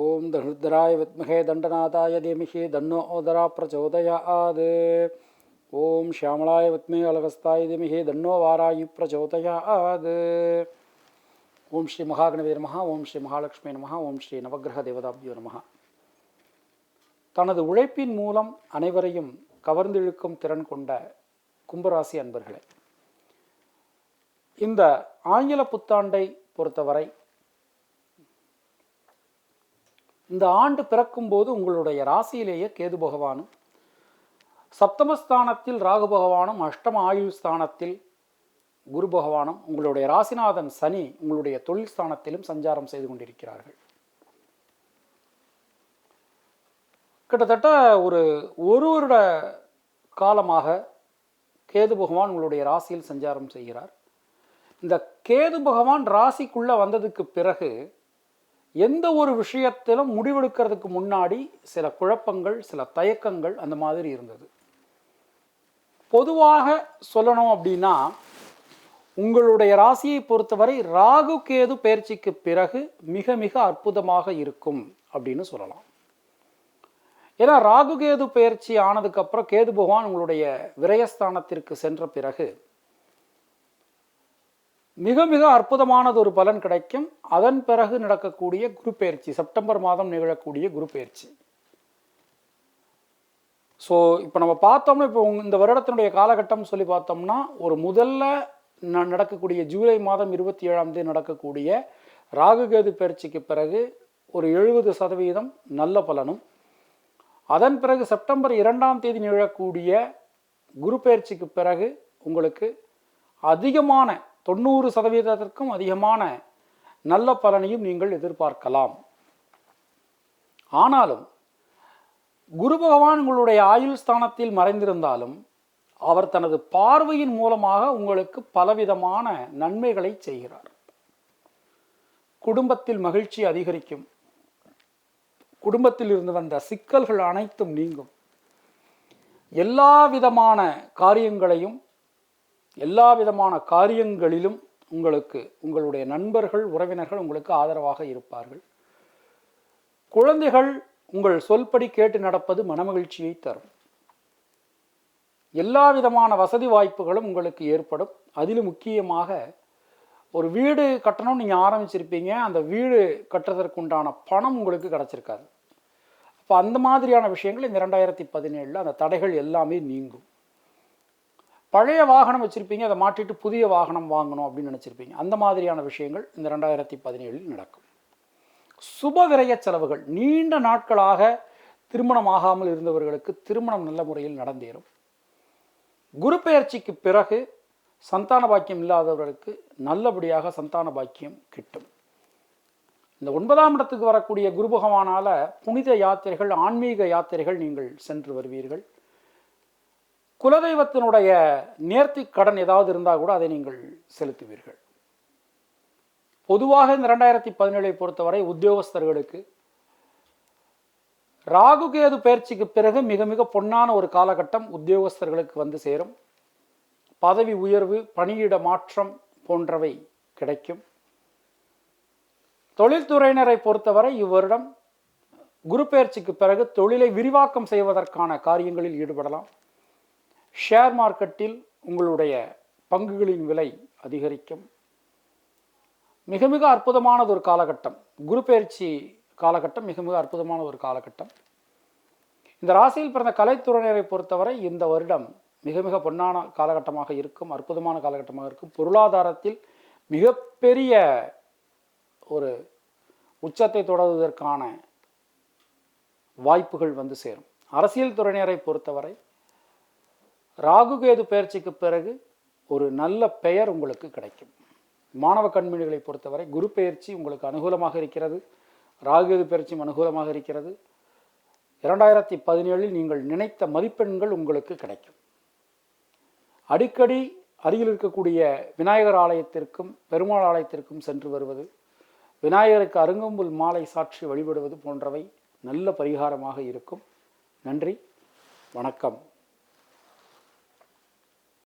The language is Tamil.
ஓம் தனுர்தராய வித்மகே தண்டநாதாய தீமிகி தன்னோ ஓதரா பிரச்சோதயாத். ஓம் ஷியாமளாய வித்மே அலகஸ்தாய தீமிகி தன்னோ வாராயு பிரச்சோதயாத். ஓம் ஸ்ரீ மகாகணவீர் நமஹ ஓம் ஸ்ரீ மகாலட்சுமி நமஹ ஓம் ஸ்ரீ நவக்கிரக தேவதாபியோ நமஹ. தனது உழைப்பின் மூலம் அனைவரையும் கவர்ந்திழுக்கும் திறன் கொண்ட கும்பராசி அன்பர்களே இந்த ஆங்கில புத்தாண்டை பொறுத்தவரை இந்த ஆண்டு பிறக்கும்போது உங்களுடைய ராசியிலேயே கேது பகவானும் சப்தமஸ்தானத்தில் ராகு பகவானும் அஷ்டம ஆயுள் ஸ்தானத்தில் குரு பகவானும் உங்களுடைய ராசிநாதன் சனி உங்களுடைய தொழில் ஸ்தானத்திலும் சஞ்சாரம் செய்து கொண்டிருக்கிறார்கள். கிட்டத்தட்ட ஒரு ஒரு வருட காலமாக கேது பகவான் உங்களுடைய ராசியில் சஞ்சாரம் செய்கிறார். இந்த கேது பகவான் ராசிக்குள்ளே வந்ததுக்கு பிறகு எந்த ஒரு விஷயத்திலும் முடிவெடுக்கிறதுக்கு முன்னாடி சில குழப்பங்கள் சில தயக்கங்கள் அந்த மாதிரி இருந்தது. பொதுவாக சொல்லணும் அப்படின்னா உங்களுடைய ராசியை பொறுத்தவரை ராகு கேது பயிற்சிக்கு பிறகு மிக மிக அற்புதமாக இருக்கும் அப்படின்னு சொல்லலாம். ஏன்னா ராகு கேது பயிற்சி ஆனதுக்கப்புறம் கேது பகவான் உங்களுடைய விரயஸ்தானத்திற்கு சென்ற பிறகு மிக மிக அற்புதமானது ஒரு பலன் கிடைக்கும். அதன் பிறகு நடக்கக்கூடிய குரு பயிற்சி செப்டம்பர் மாதம் நிகழக்கூடிய குரு பயிற்சி ஸோ இப்போ நம்ம பார்த்தோம்னா இப்போ உங்க- இந்த வருடத்தினுடைய காலகட்டம் சொல்லி பார்த்தோம்னா ஒரு முதல்ல நடக்கக்கூடிய ஜூலை மாதம் இருபத்தி ஏழாம் தேதி நடக்கக்கூடிய ராகுகேது பயிற்சிக்கு பிறகு ஒரு எழுபது சதவீதம் நல்ல பலனும் அதன் பிறகு செப்டம்பர் இரண்டாம் தேதி நிகழக்கூடிய குரு பயிற்சிக்கு பிறகு உங்களுக்கு அதிகமான தொண்ணூறு சதவீதத்திற்கும் அதிகமான நல்ல பலனையும் நீங்கள் எதிர்பார்க்கலாம். ஆனாலும் குரு பகவான் உங்களுடைய ஆயுள் ஸ்தானத்தில் மறைந்திருந்தாலும் அவர் தனது பார்வையின் மூலமாக உங்களுக்கு பலவிதமான நன்மைகளை செய்கிறார். குடும்பத்தில் மகிழ்ச்சி அதிகரிக்கும். குடும்பத்தில் இருந்து வந்த சிக்கல்கள் அனைத்தும் நீங்கும். எல்லா விதமான காரியங்களையும் எல்லா விதமான காரியங்களிலும் உங்களுக்கு உங்களுடைய நண்பர்கள் உறவினர்கள் உங்களுக்கு ஆதரவாக இருப்பார்கள். குழந்தைகள் உங்கள் சொல்படி கேட்டு நடப்பது மனமகிழ்ச்சியை தரும். எல்லா விதமான வசதி வாய்ப்புகளும் உங்களுக்கு ஏற்படும். அதிலும் முக்கியமாக ஒரு வீடு கட்டணும்னு நீங்கள் ஆரம்பிச்சிருப்பீங்க. அந்த வீடு கட்டுறதற்குண்டான பணம் உங்களுக்கு கிடச்சிருக்காது. அப்போ அந்த மாதிரியான விஷயங்கள் இந்த ரெண்டாயிரத்தி பதினேழில் அந்த தடைகள் எல்லாமே நீங்கும். பழைய வாகனம் வச்சுருப்பீங்க அதை மாற்றிட்டு புதிய வாகனம் வாங்கணும் அப்படின்னு நினச்சிருப்பீங்க. அந்த மாதிரியான விஷயங்கள் இந்த ரெண்டாயிரத்தி பதினேழில் நடக்கும். சுப விரயச் செலவுகள் நீண்ட நாட்களாக திருமணம் ஆகாமல் இருந்தவர்களுக்கு திருமணம் நல்ல முறையில் நடந்தேறும். குரு பெயர்ச்சிக்கு பிறகு சந்தான பாக்கியம் இல்லாதவர்களுக்கு நல்லபடியாக சந்தான பாக்கியம் கிட்டும். இந்த ஒன்பதாம் இடத்துக்கு வரக்கூடிய குருபகவானால் புனித யாத்திரைகள் ஆன்மீக யாத்திரைகள் நீங்கள் சென்று வருவீர்கள். குலதெய்வத்தினுடைய நேர்த்தி கடன் ஏதாவது இருந்தால் கூட அதை நீங்கள் செலுத்துவீர்கள். பொதுவாக இந்த ரெண்டாயிரத்தி பதினேழை பொறுத்தவரை உத்தியோகஸ்தர்களுக்கு ராகு கேது பயிற்சிக்கு பிறகு மிக மிக பொன்னான ஒரு காலகட்டம் உத்தியோகஸ்தர்களுக்கு வந்து சேரும். பதவி உயர்வு பணியிட மாற்றம் போன்றவை கிடைக்கும். தொழில்துறையினரை பொறுத்தவரை இவ்வருடம் குரு பயிற்சிக்கு பிறகு தொழிலை விரிவாக்கம் செய்வதற்கான காரியங்களில் ஈடுபடலாம். ஷேர் மார்க்கெட்டில் உங்களுடைய பங்குகளின் விலை அதிகரிக்கும். மிக மிக அற்புதமானது ஒரு காலகட்டம். குரு பயிற்சி காலகட்டம் மிக மிக அற்புதமான ஒரு காலகட்டம். இந்த ராசியில் பிறந்த கலைத்துறையினரை பொறுத்தவரை இந்த வருடம் மிக மிக பொன்னான காலகட்டமாக இருக்கும் அற்புதமான காலகட்டமாக இருக்கும். பொருளாதாரத்தில் மிகப்பெரிய ஒரு உச்சத்தை தொடர்வதற்கான வாய்ப்புகள் வந்து சேரும். அரசியல் துறையினரை பொறுத்தவரை ராகுகேது பயிற்சிக்கு பிறகு ஒரு நல்ல பெயர் உங்களுக்கு கிடைக்கும். மாணவ கண்மணிகளை பொறுத்தவரை குரு பயிற்சி உங்களுக்கு அனுகூலமாக இருக்கிறது. ராகுகேது பயிற்சியும் அனுகூலமாக இருக்கிறது. இரண்டாயிரத்தி பதினேழில் நீங்கள் நினைத்த மதிப்பெண்கள் உங்களுக்கு கிடைக்கும். அடிக்கடி அருகில் இருக்கக்கூடிய விநாயகர் ஆலயத்திற்கும் பெருமாள் ஆலயத்திற்கும் சென்று வருவது விநாயகருக்கு அருங்கம்புல் மாலை சாற்றி வழிபடுவது போன்றவை நல்ல பரிகாரமாக இருக்கும். நன்றி வணக்கம்.